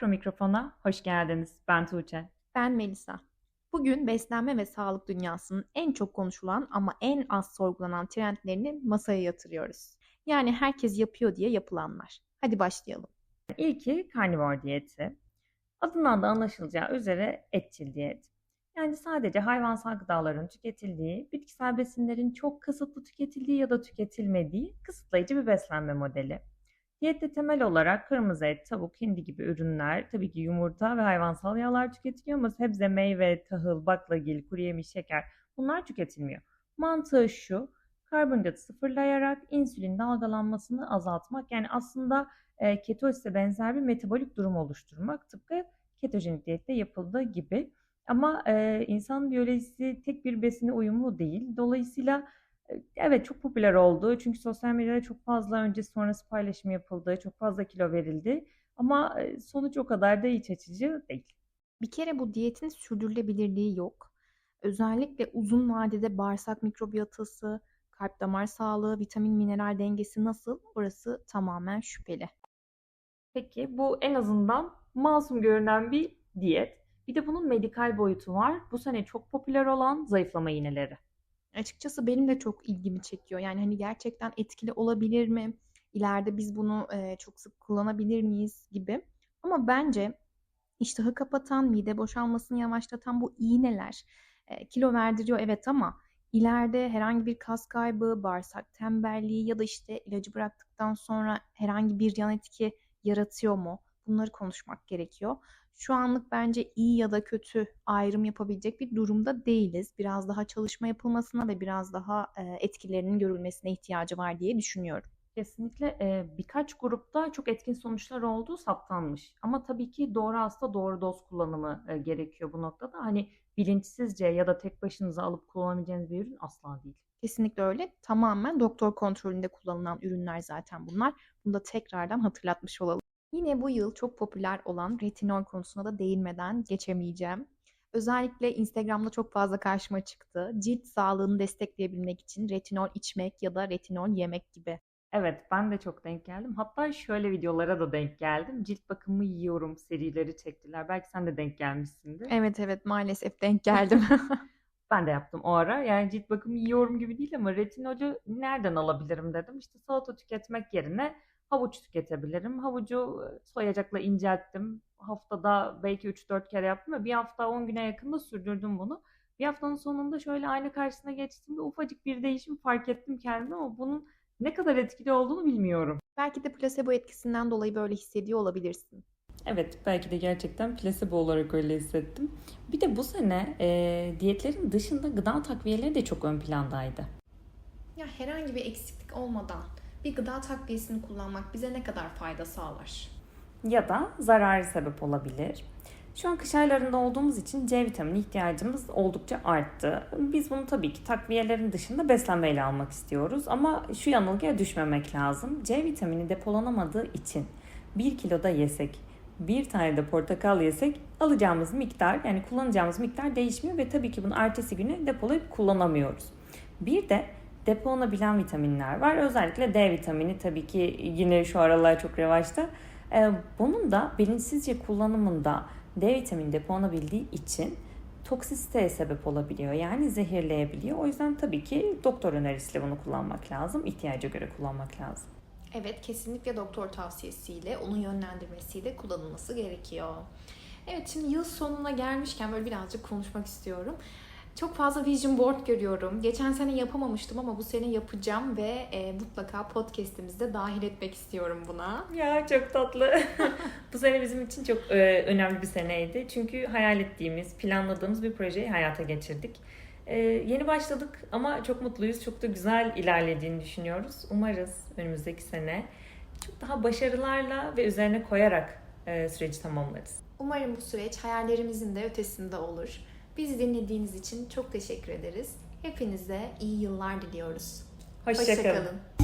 Makro Mikrofon'a hoş geldiniz. Ben Tuğçe. Ben Melisa. Bugün beslenme ve sağlık dünyasının en çok konuşulan ama en az sorgulanan trendlerini masaya yatırıyoruz. Yani herkes yapıyor diye yapılanlar. Hadi başlayalım. İlki karnivor diyeti. Adından da anlaşılacağı üzere etçil diyet. Yani sadece hayvansal gıdaların tüketildiği, bitkisel besinlerin çok kısıtlı tüketildiği ya da tüketilmediği kısıtlayıcı bir beslenme modeli. Diyette temel olarak kırmızı et, tavuk, hindi gibi ürünler, tabii ki yumurta ve hayvansal yağlar tüketiliyor ama sebze, meyve, tahıl, baklagil, kuru yemiş, şeker bunlar tüketilmiyor. Mantığı şu, karbonhidratı sıfırlayarak insülin dalgalanmasını azaltmak yani aslında e, ketozise benzer bir metabolik durum oluşturmak tıpkı ketojenik diyette yapıldığı gibi. Ama e, insan biyolojisi tek bir besine uyumlu değil. Dolayısıyla evet çok popüler oldu. Çünkü sosyal medyada çok fazla öncesi sonrası paylaşım yapıldı. Çok fazla kilo verildi. Ama sonuç o kadar da iç açıcı değil. Bir kere bu diyetin sürdürülebilirliği yok. Özellikle uzun vadede bağırsak mikrobiyotası, kalp damar sağlığı, vitamin mineral dengesi nasıl? Orası tamamen şüpheli. Peki bu en azından masum görünen bir diyet. Bir de bunun medikal boyutu var. Bu sene çok popüler olan zayıflama iğneleri. Açıkçası benim de çok ilgimi çekiyor. Yani hani gerçekten etkili olabilir mi? İleride biz bunu e, çok sık kullanabilir miyiz gibi. Ama bence iştahı kapatan, mide boşalmasını yavaşlatan bu iğneler e, kilo verdiriyor evet ama ileride herhangi bir kas kaybı, bağırsak tembelliği ya da işte ilacı bıraktıktan sonra herhangi bir yan etki yaratıyor mu? Bunları konuşmak gerekiyor. Şu anlık bence iyi ya da kötü ayrım yapabilecek bir durumda değiliz. Biraz daha çalışma yapılmasına ve biraz daha e, etkilerinin görülmesine ihtiyacı var diye düşünüyorum. Kesinlikle e, birkaç grupta çok etkin sonuçlar olduğu saptanmış. Ama tabii ki doğru hasta doğru doz kullanımı e, gerekiyor bu noktada. Hani bilinçsizce ya da tek başınıza alıp kullanabileceğiniz bir ürün asla değil. Kesinlikle öyle. Tamamen doktor kontrolünde kullanılan ürünler zaten bunlar. Bunu da tekrardan hatırlatmış olalım. Yine bu yıl çok popüler olan retinol konusuna da değinmeden geçemeyeceğim. Özellikle Instagram'da çok fazla karşıma çıktı. Cilt sağlığını destekleyebilmek için retinol içmek ya da retinol yemek gibi. Evet, ben de çok denk geldim. Hatta şöyle videolara da denk geldim. Cilt bakımı yiyorum serileri çektiler. Belki sen de denk gelmişsindir. Evet evet maalesef denk geldim. Ben de yaptım o ara. Yani cilt bakımı yiyorum gibi değil ama retinolü nereden alabilirim dedim. İşte salata tüketmek yerine havuç tüketebilirim. Havucu e, soyacakla incelttim. Haftada belki 3-4 kere yaptım ve bir hafta 10 güne yakında sürdürdüm bunu. Bir haftanın sonunda şöyle ayna karşısına geçtiğimde ufacık bir değişim fark ettim kendime ama bunun ne kadar etkili olduğunu bilmiyorum. Belki de plasebo etkisinden dolayı böyle hissediyor olabilirsin. Evet, belki de gerçekten plasebo olarak öyle hissettim. Bir de bu sene e, diyetlerin dışında gıda takviyeleri de çok ön plandaydı. Ya herhangi bir eksiklik olmadan bir gıda takviyesini kullanmak bize ne kadar fayda sağlar? Ya da zararı sebep olabilir. Şu an kış aylarında olduğumuz için C vitamini ihtiyacımız oldukça arttı. Biz bunu tabii ki takviyelerin dışında beslenmeyle almak istiyoruz. Ama şu yanılgıya düşmemek lazım. C vitamini depolanamadığı için 1 kiloda yesek, bir tane de portakal yesek alacağımız miktar yani kullanacağımız miktar değişmiyor ve tabii ki bunu ertesi güne depolayıp kullanamıyoruz. Bir de depolanabilen vitaminler var. Özellikle D vitamini tabii ki yine şu aralar çok revaçta. Ee, bunun da bilinçsizce kullanımında D vitamini depolanabildiği için toksisiteye sebep olabiliyor. Yani zehirleyebiliyor. O yüzden tabii ki doktor önerisiyle bunu kullanmak lazım. İhtiyaca göre kullanmak lazım. Evet kesinlikle doktor tavsiyesiyle onun yönlendirmesiyle kullanılması gerekiyor. Evet şimdi yıl sonuna gelmişken böyle birazcık konuşmak istiyorum. Çok fazla vision board görüyorum. Geçen sene yapamamıştım ama bu sene yapacağım ve e, mutlaka podcast'imizde dahil etmek istiyorum buna. Ya çok tatlı. Bu sene bizim için çok e, önemli bir seneydi. Çünkü hayal ettiğimiz, planladığımız bir projeyi hayata geçirdik. E, yeni başladık ama çok mutluyuz. Çok da güzel ilerlediğini düşünüyoruz. Umarız önümüzdeki sene çok daha başarılarla ve üzerine koyarak e, süreci tamamlarız. Umarım bu süreç hayallerimizin de ötesinde olur. Bizi dinlediğiniz için çok teşekkür ederiz. Hepinize iyi yıllar diliyoruz. Hoşçakalın. Hoşçakalın.